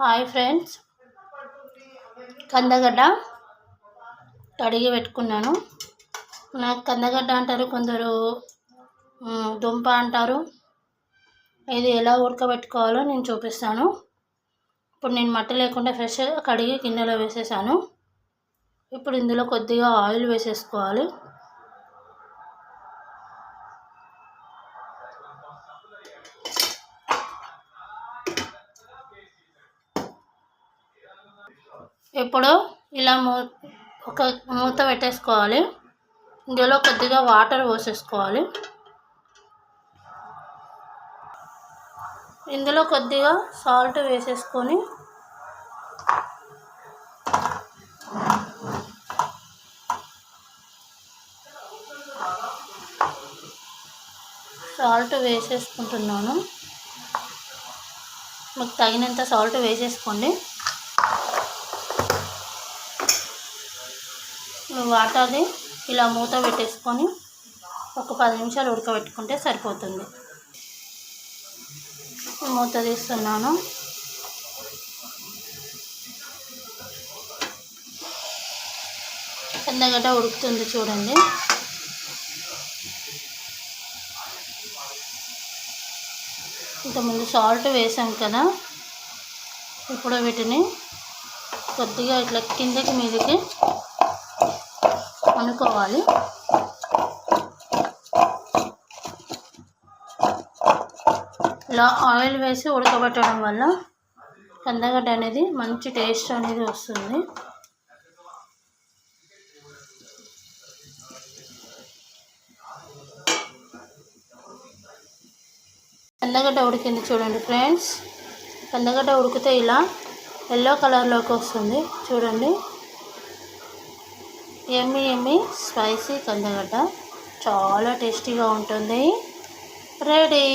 Hi friends. కందగడ్డ కడిగి పెట్టుకున్నాను. నాకు కందగడ్డ అంటారు కొందరు దుంప అంటారు. ఇది ఎలా ఉడకబెట్టుకోవాలో నేను చూపిస్తాను. ఇప్పుడు నేను మట్టి లేకుండా ఫ్రెష్గా కడిగి గిన్నెలో వేసేసాను. ఇప్పుడు ఇందులో కొద్దిగా ఆయిల్ వేసేసుకోవాలి. ఇప్పుడు ఇలా మూ ఒక మూత పెట్టేసుకోవాలి. ఇందులో కొద్దిగా వాటర్ పోసేసుకోవాలి. ఇందులో కొద్దిగా సాల్ట్ వేసేసుకొని సాల్ట్ వేసేసుకుంటున్నాను. మీకు తగినంత సాల్ట్ వేసేసుకోండి. వాటర్ని ఇలా మూత పెట్టేసుకొని ఒక పది నిమిషాలు ఉడకబెట్టుకుంటే సరిపోతుంది. మూత తీస్తున్నాను. ఎండగడ్డ ఉడుకుతుంది చూడండి. ఇంతకుముందు సాల్ట్ వేసాం కదా ఇప్పుడు వీటిని కొద్దిగా ఇట్లా కిందకి మీదకి అనుకోవాలి ఇలా ఆయిల్ వేసి ఉడకబెట్టడం వల్ల కందగడ్డ అనేది మంచి టేస్ట్ అనేది వస్తుంది. కందగడ్డ ఉడికింది చూడండి ఫ్రెండ్స్. కందగడ్డ ఉడికితే ఇలా ఎల్లో కలర్లోకి వస్తుంది. చూడండి. ఎమ్మి ఎమ్మి స్పైసీ కందగడ్డ. చాలా టేస్టీగా ఉంటుంది. రెడీ.